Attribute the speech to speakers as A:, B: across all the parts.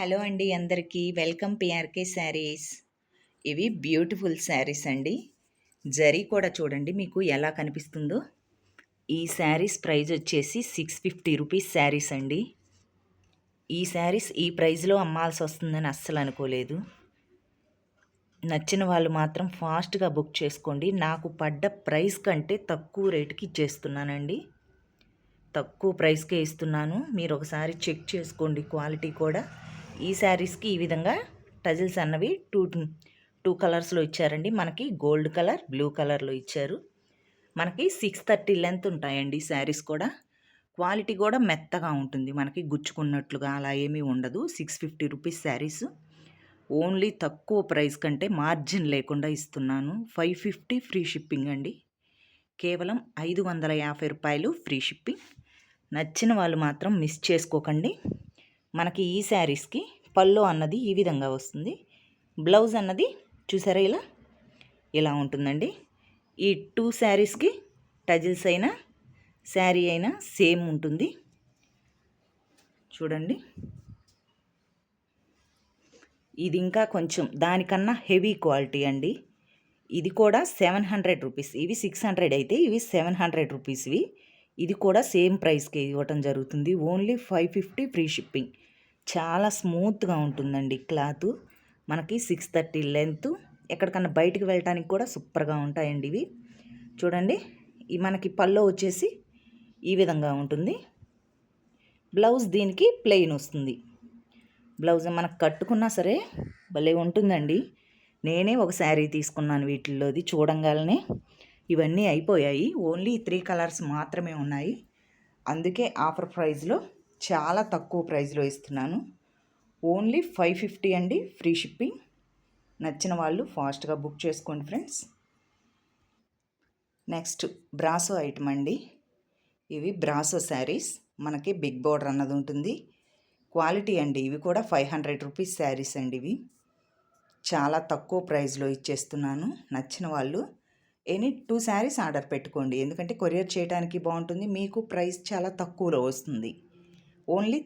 A: Hello అండి అందరికీ. Welcome PRK sarees. ఇవి బ్యూటిఫుల్ శారీస్ అండి. జరీ కూడా చూడండి మీకు ఎలా కనిపిస్తుందో. ఈ శారీస్ ప్రైస్ వచ్చేసి సిక్స్ ఫిఫ్టీ రూపీస్ శారీస్ అండి. ఈ శారీస్ ఈ ప్రైస్లో అమ్మాల్సి వస్తుందని అస్సలు అనుకోలేదు. నచ్చిన వాళ్ళు మాత్రం ఫాస్ట్గా బుక్ చేసుకోండి. నాకు పడ్డ ప్రైస్ కంటే తక్కువ రేటుకి ఇచ్చేస్తున్నానండి. తక్కువ ప్రైస్కే ఇస్తున్నాను. మీరు ఒకసారి చెక్ చేసుకోండి క్వాలిటీ కూడా. ఈ శారీస్కి ఈ విధంగా టజిల్స్ అన్నవి టూ టూ కలర్స్లో ఇచ్చారండి. మనకి గోల్డ్ కలర్ బ్లూ కలర్లో ఇచ్చారు. మనకి సిక్స్ థర్టీ లెంత్ ఉంటాయండి శారీస్ కూడా. క్వాలిటీ కూడా మెత్తగా ఉంటుంది. మనకి గుచ్చుకున్నట్లుగా అలా ఏమీ ఉండదు. Six fifty rupees sarees. Only తక్కువ ప్రైస్ కంటే మార్జిన్ లేకుండా ఇస్తున్నాను. ఫైవ్ ఫిఫ్టీ ఫ్రీ షిప్పింగ్ అండి. కేవలం ఐదు వందల యాభై రూపాయలు ఫ్రీ షిప్పింగ్. నచ్చిన వాళ్ళు మాత్రం మిస్ చేసుకోకండి. మనకి ఈ శారీస్కి పళ్ళు అన్నది ఈ విధంగా వస్తుంది. బ్లౌజ్ అన్నది చూసారా ఇలా? ఇలా ఉంటుందండి. ఈ టూ శారీస్కి టజిల్స్ అయినా శారీ అయినా సేమ్ ఉంటుంది. చూడండి. ఇది ఇంకా కొంచెం దానికన్నా హెవీ క్వాలిటీ అండి. ఇది కూడా సెవెన్ హండ్రెడ్ రూపీస్. ఇవి సిక్స్ హండ్రెడ్ అయితే ఇవి సెవెన్ హండ్రెడ్ రూపీస్వి. ఇది కూడా సేమ్ ప్రైస్కి ఇవ్వటం జరుగుతుంది. Only five fifty free shipping. చాలా స్మూత్గా ఉంటుందండి క్లాత్. మనకి సిక్స్ థర్టీ లెంత్. ఎక్కడికన్నా బయటికి వెళ్ళటానికి కూడా సూపర్గా ఉంటాయండి ఇవి. చూడండి మనకి పల్లో వచ్చేసి ఈ విధంగా ఉంటుంది. బ్లౌజ్ దీనికి ప్లెయిన్ వస్తుంది. బ్లౌజ్ మనకు కట్టుకున్నా సరే భలే ఉంటుందండి. నేనే ఒక శారీ తీసుకున్నాను వీటిల్లోది చూడంగానే ఇవన్నీ అయిపోయాయి. ఓన్లీ త్రీ కలర్స్ మాత్రమే ఉన్నాయి. అందుకే ఆఫర్ ప్రైస్లో చాలా తక్కువ ప్రైస్లో ఇస్తున్నాను. ఓన్లీ ఫైవ్ ఫిఫ్టీ అండి ఫ్రీ షిప్పింగ్. నచ్చిన వాళ్ళు ఫాస్ట్గా బుక్ చేసుకోండి ఫ్రెండ్స్. నెక్స్ట్ బ్రాసో ఐటమ్ అండి. ఇవి బ్రాసో శారీస్. మనకి బిగ్ బోర్డర్ అన్నది ఉంటుంది. క్వాలిటీ అండి. ఇవి కూడా ఫైవ్ హండ్రెడ్ రూపీస్ శారీస్ అండి ఇవి. చాలా తక్కువ ప్రైస్లో ఇచ్చేస్తున్నాను. నచ్చిన వాళ్ళు ఎనీ టూ శారీస్ ఆర్డర్ పెట్టుకోండి. ఎందుకంటే కొరియర్ చేయడానికి బాగుంటుంది. మీకు ప్రైస్ చాలా తక్కువలో వస్తుంది. Only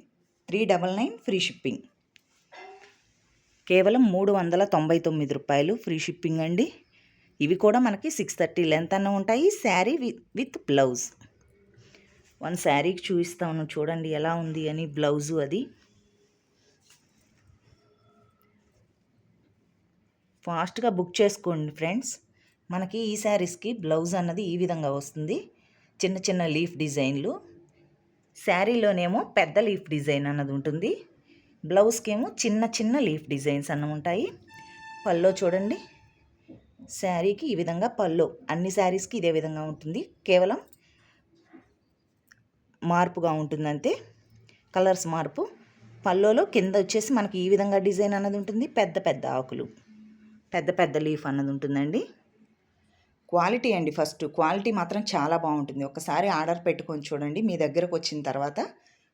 A: three double nine free shipping. కేవలం మూడు వందల తొంభై తొమ్మిది రూపాయలు ఫ్రీ షిప్పింగ్ అండి. ఇవి కూడా మనకి సిక్స్ థర్టీ లెంత్ అన్న ఉంటాయి. Sari with blouse. వన్ శారీకి చూపిస్తాను. చూడండి ఎలా ఉంది అని బ్లౌజు అది. ఫాస్ట్గా బుక్ చేసుకోండి ఫ్రెండ్స్. మనకి ఈ శారీస్కి బ్లౌజ్ అన్నది ఈ విధంగా వస్తుంది. చిన్న చిన్న లీఫ్ డిజైన్లు. శారీలోనేమో పెద్ద లీఫ్ డిజైన్ అన్నది ఉంటుంది. బ్లౌజ్కి ఏమో చిన్న చిన్న లీఫ్ డిజైన్స్ అన్న ఉంటాయి. పల్లో చూడండి. శారీకి ఈ విధంగా పల్లో అన్ని శారీస్కి ఇదే విధంగా ఉంటుంది. కేవలం మార్పుగా ఉంటుందంతే. కలర్స్ మార్పు. పల్లోలో కింద వచ్చేసి మనకి ఈ విధంగా డిజైన్ అన్నది ఉంటుంది. పెద్ద పెద్ద ఆకులు. పెద్ద పెద్ద లీఫ్ అన్నది ఉంటుందండి. క్వాలిటీ అండి ఫస్ట్. క్వాలిటీ మాత్రం చాలా బాగుంటుంది. ఒకసారి ఆర్డర్ పెట్టుకొని చూడండి. మీ దగ్గరకు వచ్చిన తర్వాత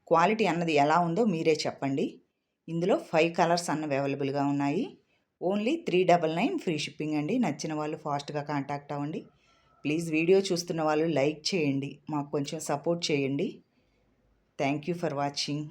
A: క్వాలిటీ అన్నది ఎలా ఉందో మీరే చెప్పండి. ఇందులో ఫైవ్ కలర్స్ అన్నవి అవైలబుల్గా ఉన్నాయి. Only three double nine free shipping అండి. నచ్చిన వాళ్ళు ఫాస్ట్గా కాంటాక్ట్ అవ్వండి. ప్లీజ్ వీడియో చూస్తున్న వాళ్ళు లైక్ చేయండి. మాకు కొంచెం సపోర్ట్ చేయండి. Thank you for watching.